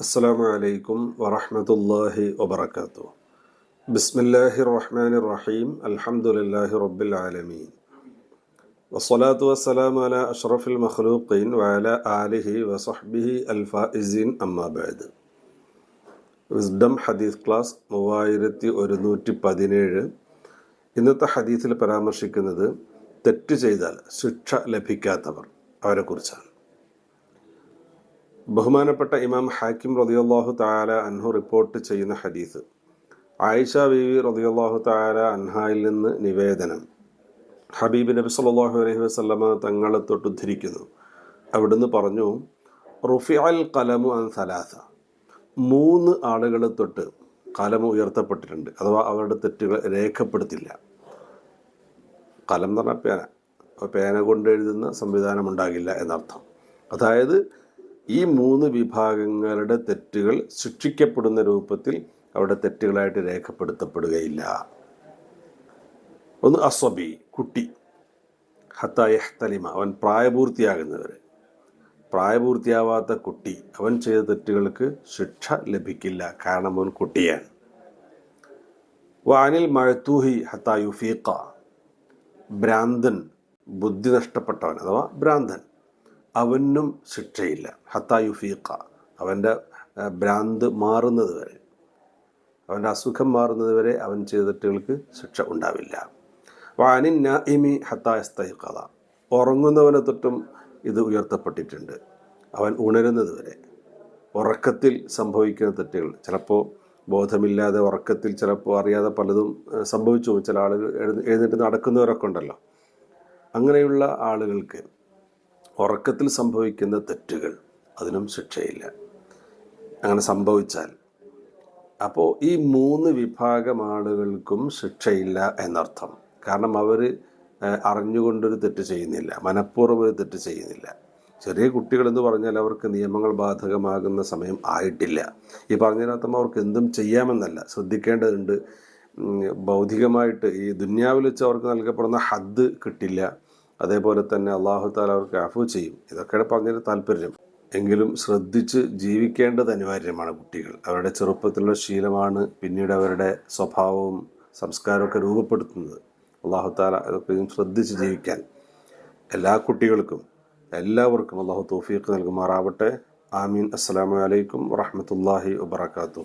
السلام عليكم ورحمة الله وبركاته بسم الله الرحمن الرحيم الحمد لله رب العالمين والصلاة والسلام على أشرف المخلوقين وعلى آله وصحبه الفائزين أما بعد wisdom ഹദീസ് class മൂവായിരത്തി ഒരുന്നൂറ്റി പതിനേഴ് ഇന്നത്തെ ഹദീസിൽ പരാമർശിക്കുന്നത് തെറ്റ് ചെയ്താൽ ശിക്ഷ ലഭിക്കാത്തവർ അവരെക്കുറിച്ചാണ് ബഹുമാനപ്പെട്ട ഇമാം ഹാക്കിം റതിയല്ലാഹു താല അൻഹു റിപ്പോർട്ട് ചെയ്യുന്ന ഹദീസ്. ആയിഷ ബീവി റതിയല്ലാഹു താല അൻഹായിൽ നിന്ന് നിവേദനം. ഹബീബ് നബി സല്ലല്ലാഹു അലൈഹി വസല്ലമ തങ്ങളെ തൊട്ടുദ്ധരിക്കുന്നു അവിടുന്ന് പറഞ്ഞു റുഫി അൽ കലമു അൻ സലാസ. മൂന്ന് ആളുകൾ തൊട്ട് കലം ഉയർത്തപ്പെട്ടിട്ടുണ്ട്. അഥവാ അവരുടെ തെറ്റുകൾ രേഖപ്പെടുത്തില്ല. കലം എന്ന് പറഞ്ഞാൽ പേന. പേന കൊണ്ട് എഴുതുന്ന സംവിധാനം ഉണ്ടാകില്ല എന്നർത്ഥം. അതായത് ഈ മൂന്ന് വിഭാഗങ്ങളുടെ തെറ്റുകൾ ശിക്ഷിക്കപ്പെടുന്ന രൂപത്തിൽ അവിടെ തെറ്റുകളായിട്ട് രേഖപ്പെടുത്തപ്പെടുകയില്ല. ഒന്ന് അസ്വബി കുട്ടി. ഹത്തായഹ്തലിമ അവൻ പ്രായപൂർത്തിയാകുന്നവർ പ്രായപൂർത്തിയാവാത്ത കുട്ടി അവൻ ചെയ്ത തെറ്റുകൾക്ക് ശിക്ഷ ലഭിക്കില്ല കാരണം അവൻ കുട്ടിയാണ്. വാനിൽ മഴത്തൂഹി ഹത്തായുഫീഖ ഭ്രാന്തൻ ബുദ്ധി നഷ്ടപ്പെട്ടവൻ അഥവാ ഭ്രാന്തൻ. അവനും ശിക്ഷയില്ല. ഹത്തായുഫീഖ അവന്റെ ഭ്രാന്ത് മാറുന്നത് വരെ. അവന്റെ അസുഖം മാറുന്നത് വരെ അവൻ ചെയ്ത തെറ്റുകൾക്ക് ശിക്ഷ ഉണ്ടാവില്ല. വാനിൻ നായിമി ഹത്തായസ്തൈക്കഥ ഉറങ്ങുന്നവനെ തൊട്ടും ഇത് ഉയർത്തപ്പെട്ടിട്ടുണ്ട്. അവൻ ഉണരുന്നത് വരെ. ഉറക്കത്തിൽ സംഭവിക്കുന്ന തെറ്റുകൾ. ചിലപ്പോൾ ബോധമില്ലാതെ ഉറക്കത്തിൽ ചിലപ്പോൾ അറിയാതെ പലതും സംഭവിച്ചു ചില ആളുകൾ എഴുന്നേറ്റ് നടക്കുന്നവരൊക്കെ ഉണ്ടല്ലോ. അങ്ങനെയുള്ള ആളുകൾക്ക് ഉറക്കത്തിൽ സംഭവിക്കുന്ന തെറ്റുകൾ അതിനും ശിക്ഷയില്ല. അങ്ങനെ സംഭവിച്ചാൽ. അപ്പോൾ ഈ മൂന്ന് വിഭാഗം ആളുകൾക്കും ശിക്ഷയില്ല എന്നർത്ഥം. കാരണം അവർ അറിഞ്ഞുകൊണ്ടൊരു തെറ്റ് ചെയ്യുന്നില്ല. മനഃപൂർവം ഒരു തെറ്റ് ചെയ്യുന്നില്ല. ചെറിയ കുട്ടികളെന്ന് പറഞ്ഞാൽ അവർക്ക് നിയമങ്ങൾ ബാധകമാകുന്ന സമയം ആയിട്ടില്ല. ഈ പറഞ്ഞതിനകത്തും അവർക്ക് എന്തും ചെയ്യാമെന്നല്ല. ശ്രദ്ധിക്കേണ്ടതുണ്ട്. ഭൗതികമായിട്ട് ഈ ദുന്യാവിൽ വെച്ച് അവർക്ക് നൽകപ്പെടുന്ന ഹദ് കിട്ടില്ല. അതേപോലെ തന്നെ അള്ളാഹു താല അവർക്ക് അഫു ചെയ്യും. ഇതൊക്കെയാണ് പറഞ്ഞതിന് താല്പര്യം. എങ്കിലും ശ്രദ്ധിച്ച് ജീവിക്കേണ്ടത് അനിവാര്യമാണ് കുട്ടികൾ. അവരുടെ ചെറുപ്പത്തിലുള്ള ശീലമാണ് പിന്നീട് അവരുടെ സ്വഭാവവും സംസ്കാരമൊക്കെ രൂപപ്പെടുത്തുന്നത്. അള്ളാഹു താല ഇതൊക്കെയും ശ്രദ്ധിച്ച് ജീവിക്കാൻ എല്ലാ കുട്ടികൾക്കും എല്ലാവർക്കും അള്ളാഹു തോഫീക്ക് നൽകുമാറാവട്ടെ. ആമീൻ. അസ്സാം വലൈക്കും വറഹമത്തല്ലാഹി വബർക്കാത്തു